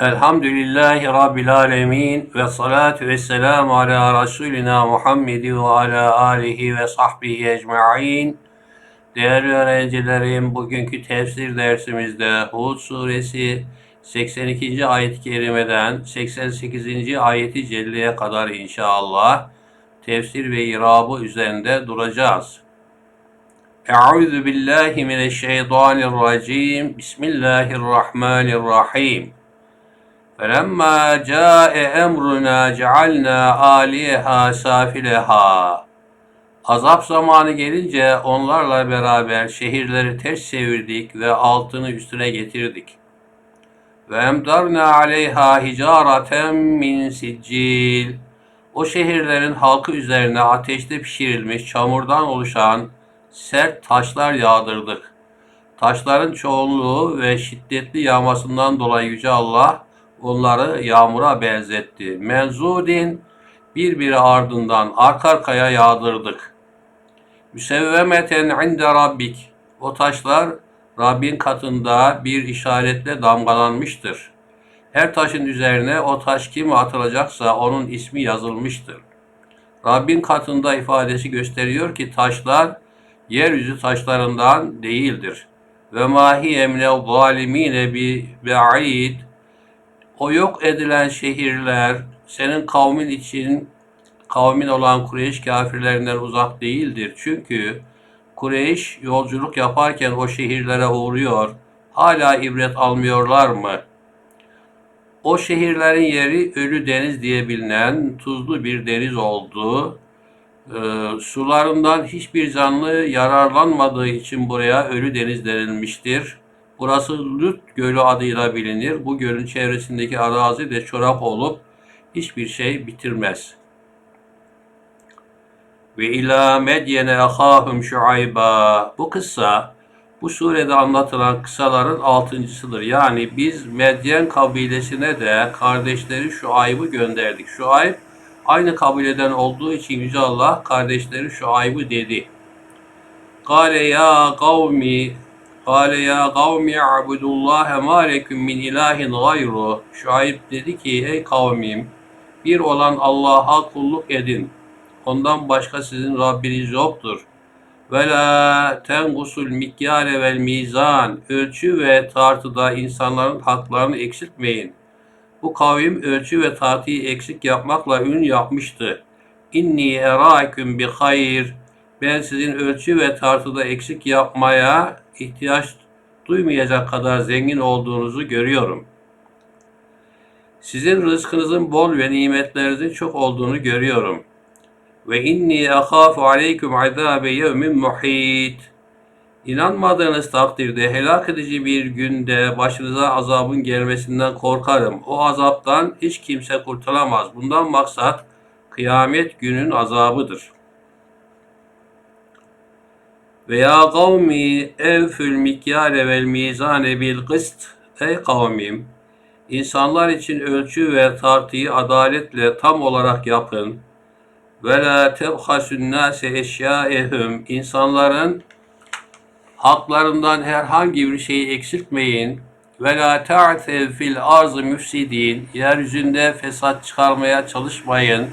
Elhamdülillahi Rabbil Alemin ve salatu ve selamu ala Resulina Muhammed ve ala alihi ve sahbihi ecma'in. Değerli öğrencilerim, bugünkü tefsir dersimizde Hud suresi 82. ayet-i kerimeden 88. ayeti celleye kadar inşallah tefsir ve irabı üzerinde duracağız. Euzu billahi mineşşeytanirracim. Bismillahirrahmanirrahim. فَلَمَّا جَاءَ اَمْرُنَا جَعَلْنَا عَالِيَهَا سَافِلَهَا Azap zamanı gelince onlarla beraber şehirleri ters çevirdik ve altını üstüne getirdik. Ve emdarna aleyha hicareten min siccil. O şehirlerin halkı üzerine ateşte pişirilmiş çamurdan oluşan sert taşlar yağdırdık. Taşların çoğunluğu ve şiddetli yağmasından dolayı Yüce Allah onları yağmura benzetti. Menzudin birbiri ardından arka arkaya yağdırdık. Müsevvemeten inde rabbik. O taşlar Rabbin katında bir işaretle damgalanmıştır. Her taşın üzerine o taş kime atılacaksa onun ismi yazılmıştır. Rabbin katında ifadesi gösteriyor ki taşlar yeryüzü taşlarından değildir. Ve mahi emne zalimine bi ba'id o yok edilen şehirler senin kavmin için kavmin olan Kureyş kafirlerinden uzak değildir. Çünkü Kureyş yolculuk yaparken o şehirlere uğruyor. Hala ibret almıyorlar mı? O şehirlerin yeri Ölü Deniz diye bilinen tuzlu bir deniz oldu. Ee, sularından hiçbir canlı yararlanmadığı için buraya Ölü Deniz denilmiştir. Burası Lüt Gölü adıyla bilinir. Bu gölün çevresindeki arazi de çorak olup hiçbir şey bitirmez. Ve ila medyene ahahum şuayba. Bu kıssa bu surede anlatılan kısaların altıncısıdır. Yani biz Medyen kabilesine de kardeşleri Şuayb'ı gönderdik. Şuayb aynı kabileden olduğu için Yüce Allah kardeşleri Şuayb'ı dedi. Kale ya kavmi Kale ya kavmi abudullaha ma lekum min ilahin gayru. Şuayb dedi ki ey kavmim bir olan Allah'a kulluk edin. Ondan başka sizin Rabbiniz yoktur. Ve la tengusul mikyale vel mizan. Ölçü ve tartıda insanların haklarını eksiltmeyin. Bu kavim ölçü ve tartıyı eksik yapmakla ün yapmıştı. İnni erâküm bi hayır. Ben sizin ölçü ve tartıda eksik yapmaya ihtiyaç duymayacak kadar zengin olduğunuzu görüyorum. Sizin rızkınızın bol ve nimetlerinizin çok olduğunu görüyorum. Ve inni ahafu aleykum azabe yevmin muhit. İnanmadığınız takdirde helak edici bir günde başınıza azabın gelmesinden korkarım. O azaptan hiç kimse kurtulamaz. Bundan maksat kıyamet günün azabıdır.'' Veya kavmi evfül mikyale vel mizane bil kıst. Ey kavmim, insanlar için ölçü ve tartıyı adaletle tam olarak yapın. Ve la tebhasun nase eşyaehum. İnsanların haklarından herhangi bir şeyi eksiltmeyin. Ve la ta'tev fil arz müfsidin. Yeryüzünde fesat çıkarmaya çalışmayın.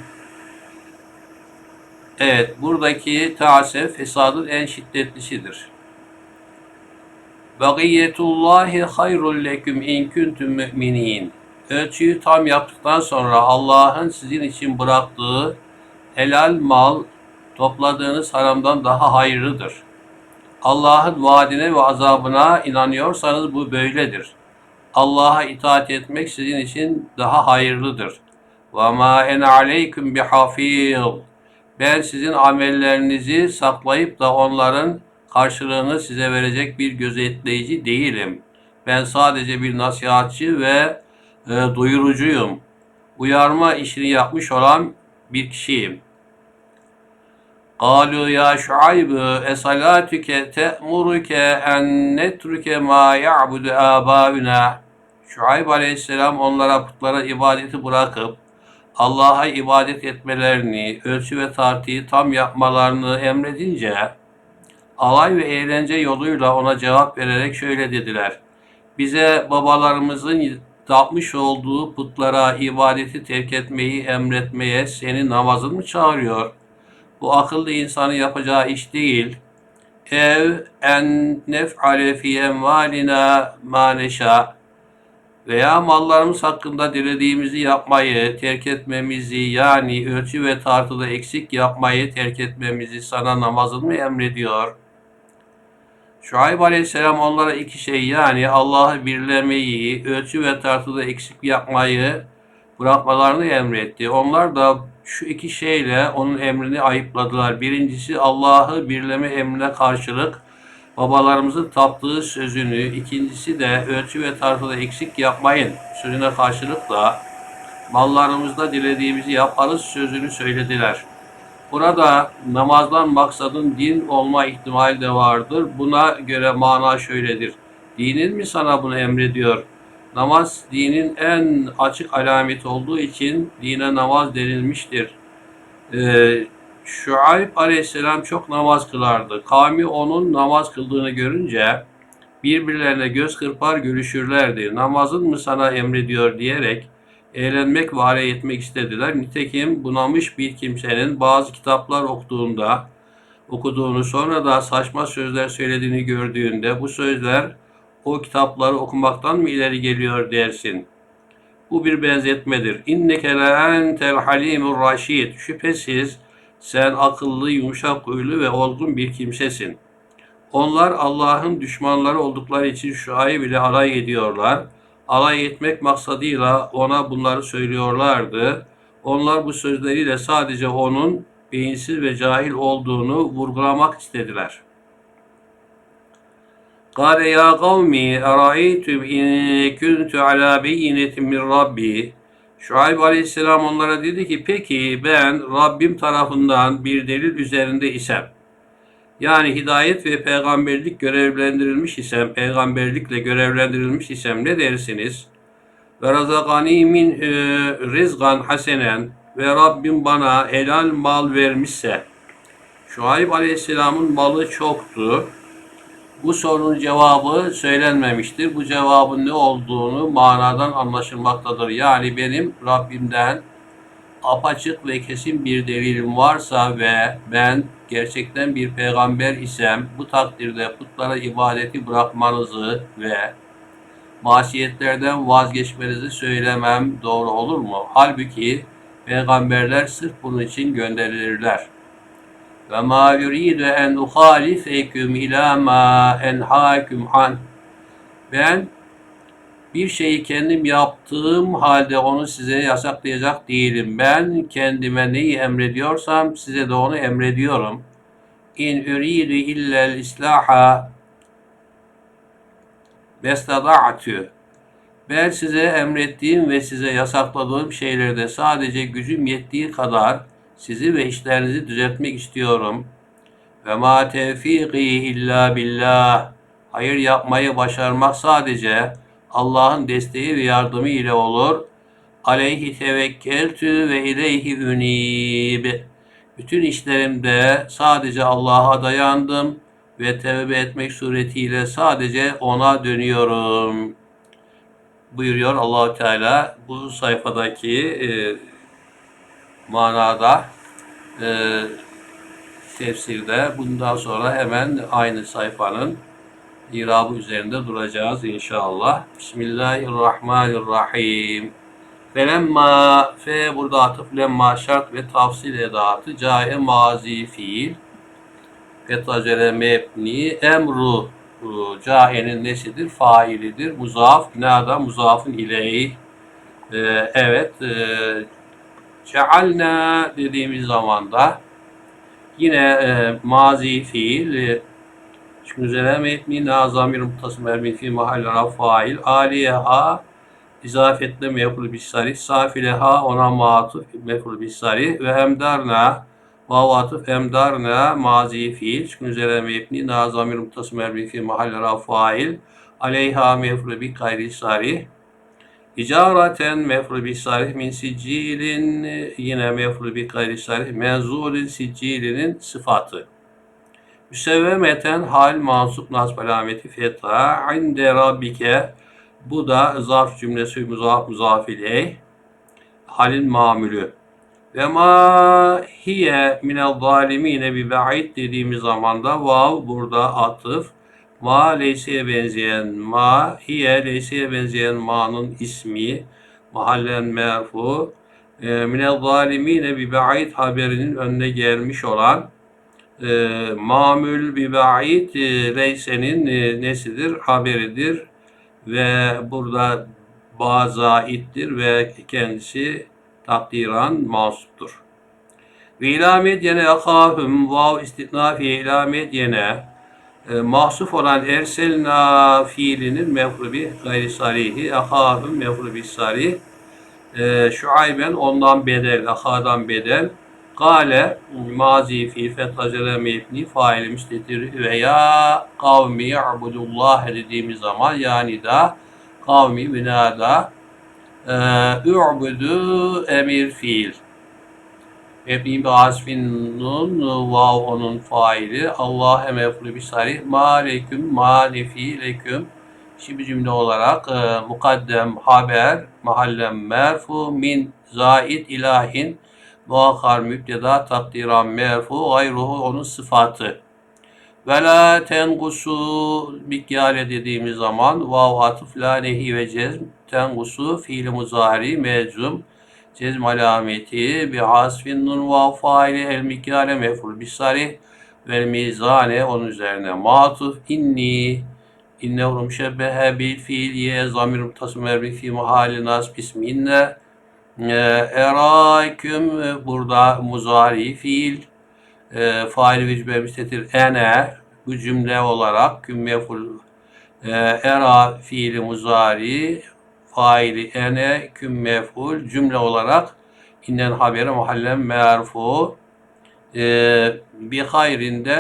Evet, buradaki taase fesadın en şiddetlisidir. Bakiyetullahi hayrul leküm in kuntum müminin. Ölçüyü tam yaptıktan sonra Allah'ın sizin için bıraktığı helal mal topladığınız haramdan daha hayırlıdır. Allah'ın vaadine ve azabına inanıyorsanız bu böyledir. Allah'a itaat etmek sizin için daha hayırlıdır. Ve ma en aleyküm bihafiz. ben sizin amellerinizi saklayıp da onların karşılığını size verecek bir gözetleyici değilim. Ben sadece bir nasihatçı ve e, duyurucuyum. Uyarma işini yapmış olan bir kişiyim. قالوا يا شعيب أصلاتك تأمرك أن نترك ما يعبد آباؤنا Şuayb aleyhisselam onlara putlara ibadeti bırakıp Allah'a ibadet etmelerini, ölçü ve tartıyı tam yapmalarını emredince alay ve eğlence yoluyla ona cevap vererek şöyle dediler. Bize babalarımızın tapmış olduğu putlara ibadeti terk etmeyi emretmeye seni namazın mı çağırıyor? Bu akıllı insanın yapacağı iş değil. Ev en nef'ale fi emvalina ma veya mallarımız hakkında dilediğimizi yapmayı terk etmemizi yani ölçü ve tartıda eksik yapmayı terk etmemizi sana namazın mı emrediyor? Şuayb Aleyhisselam onlara iki şey yani Allah'ı birlemeyi, ölçü ve tartıda eksik yapmayı bırakmalarını emretti. Onlar da şu iki şeyle onun emrini ayıpladılar. Birincisi Allah'ı birleme emrine karşılık babalarımızın taptığı sözünü, ikincisi de ölçü ve tartıda eksik yapmayın sözüne karşılık da mallarımızda dilediğimizi yaparız sözünü söylediler. Burada namazdan maksadın din olma ihtimali de vardır. Buna göre mana şöyledir. Dinin mi sana bunu emrediyor? Namaz dinin en açık alameti olduğu için dine namaz denilmiştir. Ee, Şuayb aleyhisselam çok namaz kılardı. Kavmi onun namaz kıldığını görünce birbirlerine göz kırpar gülüşürlerdi. Namazın mı sana emrediyor diyerek eğlenmek ve alay etmek istediler. Nitekim bunamış bir kimsenin bazı kitaplar okuduğunda, okuduğunu sonra da saçma sözler söylediğini gördüğünde bu sözler o kitapları okumaktan mı ileri geliyor dersin. Bu bir benzetmedir. İnneke le entel halimur raşid. Şüphesiz sen akıllı, yumuşak huylu ve olgun bir kimsesin. Onlar Allah'ın düşmanları oldukları için Şuayb ile alay ediyorlar. Alay etmek maksadıyla ona bunları söylüyorlardı. Onlar bu sözleriyle sadece onun beyinsiz ve cahil olduğunu vurgulamak istediler. قال يا قوم أرأيتم إن كنت على بينة من ربي Şuayb Aleyhisselam onlara dedi ki peki ben Rabbim tarafından bir delil üzerinde isem yani hidayet ve peygamberlik görevlendirilmiş isem, peygamberlikle görevlendirilmiş isem ne dersiniz? Ve razakani min e, rizgan hasenen ve Rabbim bana helal mal vermişse. Şuayb Aleyhisselam'ın malı çoktu. Bu sorunun cevabı söylenmemiştir. Bu cevabın ne olduğunu manadan anlaşılmaktadır. Yani benim Rabbimden apaçık ve kesin bir delilim varsa ve ben gerçekten bir peygamber isem bu takdirde putlara ibadeti bırakmanızı ve masiyetlerden vazgeçmenizi söylemem doğru olur mu? Halbuki peygamberler sırf bunun için gönderilirler. Ve ma yuridu en uhalifekum ila ma enhaakum an. Ben bir şeyi kendim yaptığım halde onu size yasaklayacak değilim. Ben kendime neyi emrediyorsam size de onu emrediyorum. İn uridu illel islaha bestada'tu. Ben size emrettiğim ve size yasakladığım şeylerde sadece gücüm yettiği kadar sizi ve işlerinizi düzeltmek istiyorum. Ve ma tevfiki illa billah. Hayır yapmayı başarmak sadece Allah'ın desteği ve yardımı ile olur. Aleyhi tevekkeltü ve ileyhi ünib. Bütün işlerimde sadece Allah'a dayandım ve tevbe etmek suretiyle sadece ona dönüyorum. Buyuruyor Allahu Teala bu sayfadaki e, manada e, tefsirde bundan sonra hemen aynı sayfanın irabı üzerinde duracağız inşallah. Bismillahirrahmanirrahim. Felemma fe burada atıf lemma şart ve tafsil edatı cae mazi fiil fetacele mebni emru caenin nesidir? Failidir. Muzaf, nada muzafın ileyh. Ee, evet. E, cealna dediğimiz zaman da yine e, mazi fiil e, Şimdi üzerine metni nazamir mutasım ermin fi mahalle fail. Aliyeha izafetle meful bisari. Safileha ona matuf meful bisari. Ve emdarna vav emdarna mazi fiil. Çünkü üzerine mebni nazamir mutasım ermin fi mahalle fail. Aleyha meful bi gayri sari İcaraten mefru bi sarih min sicilin yine mefru bi gayri sarih menzulin sicilinin sıfatı. Müsevvemeten hal mansup nasb alameti feta inde rabbike Bu da zarf cümlesi muzaf muzaf. Halin mamülü. Ve ma hiye minel zalimine bi ba'id dediğimiz zaman da vav burada atıf. Ma leyseye benzeyen ma hiye leyseye benzeyen ma'nın ismi mahallen merfu. E, minel zalimine bi ba'id haberinin önüne gelmiş olan e, mamül bi ba'id e, leysenin e, nesidir? Haberidir ve burada ba zaittir ve kendisi takdiran mansuptur. Ve ila medyene akahum vav istitna fi ila medyene e, mahsuf olan erselna fiilinin mefrubi gayri sarihi akahum mefrubi sarih e, şuayben ondan bedel akadan bedel Kale mazi fi fethacele mebni faili müstetir veya kavmi ya'budullah dediğimiz zaman yani da kavmi binada ü'budu emir fiil. Mebni bi asfin nun vav onun faili. Allah mef'ulü bi sarih. Ma leküm ma nefi leküm. Şimdi cümle olarak e, mukaddem haber mahallem merfu min zait ilahin muakkar müpteda takdiran merfu gayruhu onun sıfatı. Ve la tengusu mikyale dediğimiz zaman vav atıf la nehi ve cezm tengusu fiil muzari meczum cezm alameti bi hasfin nun vav faili el mikyale meful bisarih ve mizane. Onun üzerine matuf inni innehu müşebbehe bil fiil ye zamir mutasım merbi fi mahalli nasb ismi inne Erayküm burada muzari fiil e, fail vecbe müstetir ene bu cümle olarak küm meful e, era fiili muzari faili ene küm meful cümle olarak innen habere mahallen merfu. E, bir hayrinde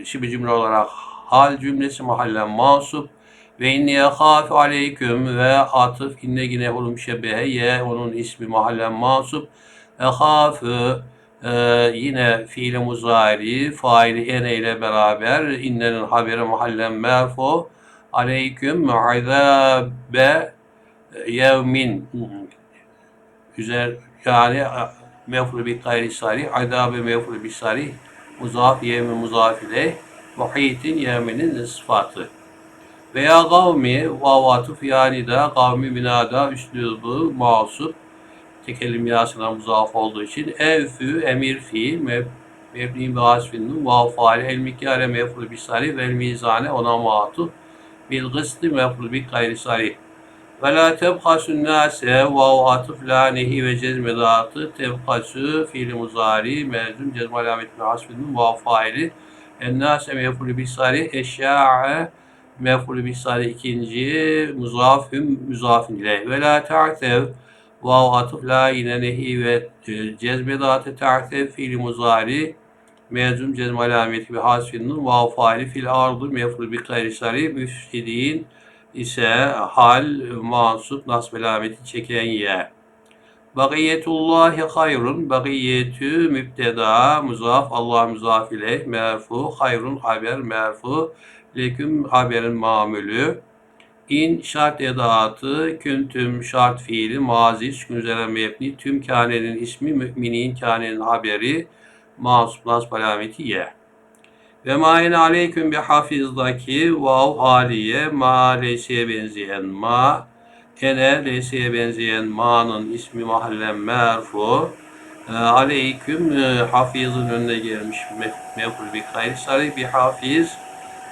e, şibi cümle olarak hal cümlesi mahallen mansup ve inni yehâfi aleyküm ve atıf inne yine olum şebehe ye onun ismi mahallen masup. Ehâfü e, yine fiili muzari faili ene ile beraber innenin haberi mahallen merfu. Aleyküm azabe yevmin güzel yani mefru bi gayri sarih azabe mefru bi sarih muzaf yevmi muzaf ile muhitin yevminin sıfatı. Veya kavmi vavatuf yani da kavmi binada üslubu masup tekelim yasına muzaf olduğu için evfü emir fiil meb mebni ve asfinin vav faali el mikyare mefru bi sarih vel mizane ona matuf bil gısti mefru bi gayri sarih ve la tebhasun nase vav atıf la nehi ve cezme dağıtı tebhasu fiil muzari mezum cezme alamet ve asfinin vav faili en nase mefru bi sarih eşya'a mef'ulü bihsari ikinci muzafüm müzafin ile ve la ta'tev vav atıf la yine nehi ve cezme dağıtı ta'tev fiili muzari mezum cezm alameti ve hasfin nun vav faali fil ardu mef'ulü bi gayri müfsidin ise hal mansup nasb alameti çeken ye. Bagiyetullahi hayrun. Bagiyetü mübteda muzaf Allah muzaf ile merfu hayrun haber merfu leküm haberin mamülü. İn şart edatı, küntüm şart fiili, mazi, sükun üzere mebni, tüm kânenin ismi, müminin kânenin haberi, masum nasb alameti ye. Ve ma'in aleyküm bi hafizdaki vav haliye, ma leyseye benzeyen ma, ene leyseye benzeyen ma'nın ismi mahallen merfu, e, aleyküm e, hafizin önüne gelmiş meful bir hayır sarı bir hafiz,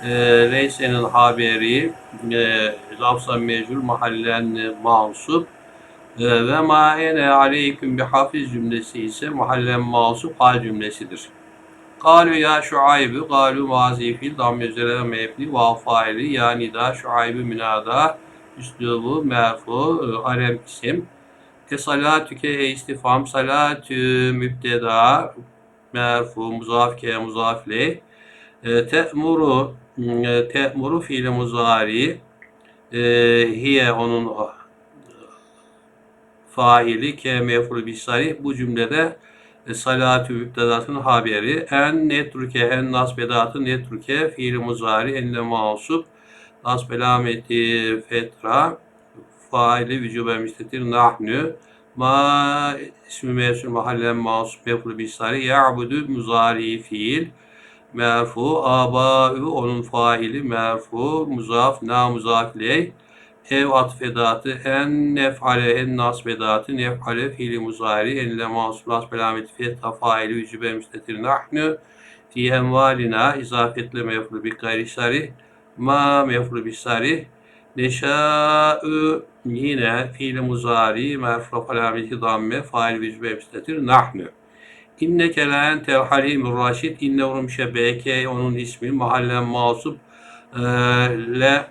e, Leyse'nin haberi e, lafza mecbur mahallen mansup e, ve ma ene aleyküm bi hafiz cümlesi ise mahallen mansup hal cümlesidir. Kalu ya şuaybu, kalu mazi fil, damme üzere mebni, vav faili, yani da şuaybu münada, üslubu, merfu, e, alem isim. E salatüke e istifam, salatü mübteda, merfu, muzaf ke muzafle, e, te'muru, e, te'muru fiili muzari e, hiye onun faili ke mefru bisari bu cümlede salatü mübtedatın haberi. En netruke en nasbedatı netruke fiili muzari enle masup. Nasb elameti fetra faili vücuben müstetir nahnu. Ma ismi mevsul mahallen masum mefru bisari. Ya'budu muzari fiil merfu. Aba'ü onun faili merfu. Muzaf na muzaf ileyh ev atfedatı en nefale en nasbedatı nefale fiili muzari en ile masum nasb elameti fetha faili vücuben müstetir nahnu fi envalina izafetle mefru bi gayri şari ma mefru bi şari neşâ'ü yine fiil muzari merfu alameti damme fail vücube müstetir nahnu. İnneke la entel halimur raşid inne vurum şebeke onun ismi mahallen masup e, le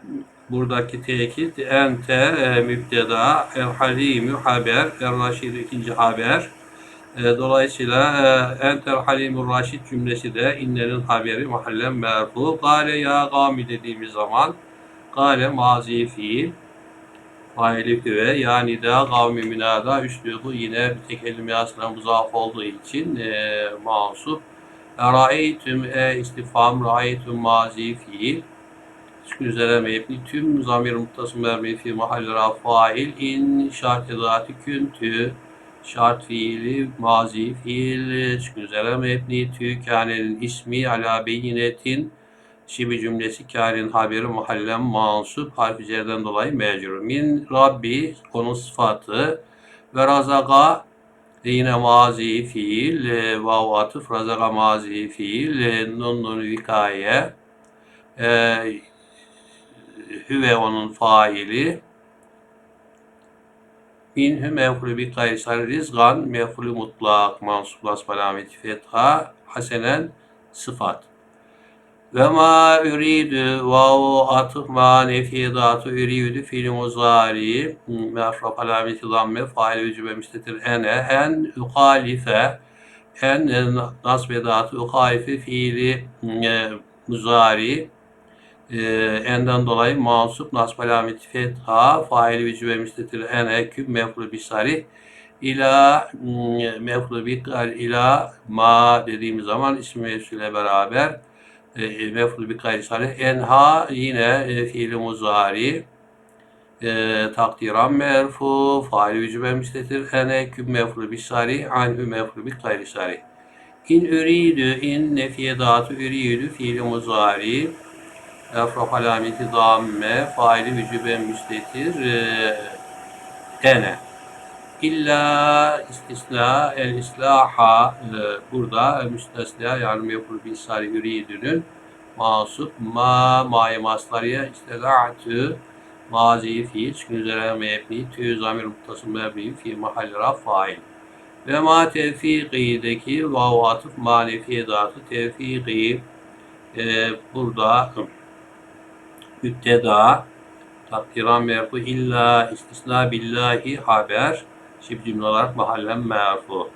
buradaki tekit ente e, mübteda el halimü haber el raşid ikinci haber e, dolayısıyla e, entel halimur raşid cümlesi de innenin haberi mahallen merfu gale ya gami dediğimiz zaman gale mazi fiil faili hüve yani da kavmi münada üslubu yine bir tek elimi aslında muzaf olduğu için e, mansup. Ra'eytüm e istifam ra'eytüm mazi fiil. Üzere mebni tüm zamir muttasım vermeyi fi mahalle ra fail in şart edati küntü şart fiili mazi fiil üzere mebni tü kânenin ismi ala beyinetin Şibi cümlesi kârin haberi mahallen mansup harfi cerden dolayı mecrur. Min Rabbi onun sıfatı ve razaka yine mazi fiil e, vav atıf razaka mazi fiil e, nun nun vikaye e, hüve onun faili. Minhü mevfulü bi kaysar rizgan mevfulü mutlak mansub alameti fetha hasenen sıfat. Ve ma üridü vav atıf ma nefiyedatı üridü fiil muzari mefraf alameti zamme fail vücube müstetir ene en ukalife en nasbedatı ukalife fiili e, muzari e, enden dolayı mansup nasb alameti fetha fail vücube müstetir ene küb mefru bisari ila mefru bikal ila ma dediğimiz zaman ismi mevsule beraber e, mef'ul bir gayri salih. Enha yine e, fiili muzari. E, takdiran merfu, fail vücube müstetir. Ene küb mef'ul bir sari, anhü mef'ul bir gayri sari. İn üridü, in nefiye dağıtı üridü, fiili muzari. Efraf alameti damme, faili vücube müstetir. E. İlla istisna el islaha e, burada müstesna yani meful bir sari üridünün masup ma maye maslariye istila'tü mazi fiil çıkın üzere mebni tü zamir muhtasım mebni fi mahalli raf fail ve ma tevfikideki vav atıf manefi edatı tevfiki e, burada mütteda takdiran merfu illa istisna billahi haber Şib cümle olarak mahallen merfu.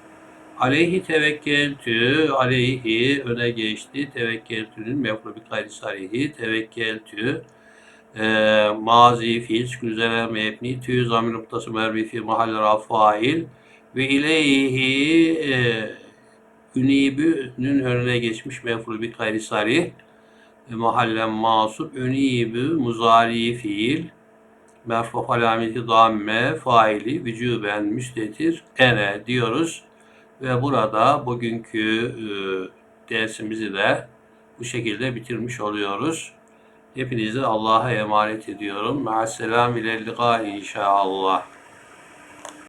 Aleyhi tevekkeltü, aleyhi öne geçti. Tevekkeltü'nün mefru bir gayri sarihi. Tevekkeltü, e, mazi fiil, şükür üzere mebni, tü zamir noktası mermi fi mahalle rafail ve ileyhi e, ünibü'nün önüne geçmiş mefru bir gayri sarih. Mahallen masup, ünibü muzari fiil, merfu alameti damme faili vücuben müstetir ene diyoruz. Ve burada bugünkü e, dersimizi de bu şekilde bitirmiş oluyoruz. Hepinizi Allah'a emanet ediyorum. Ma'asselam ile inşallah.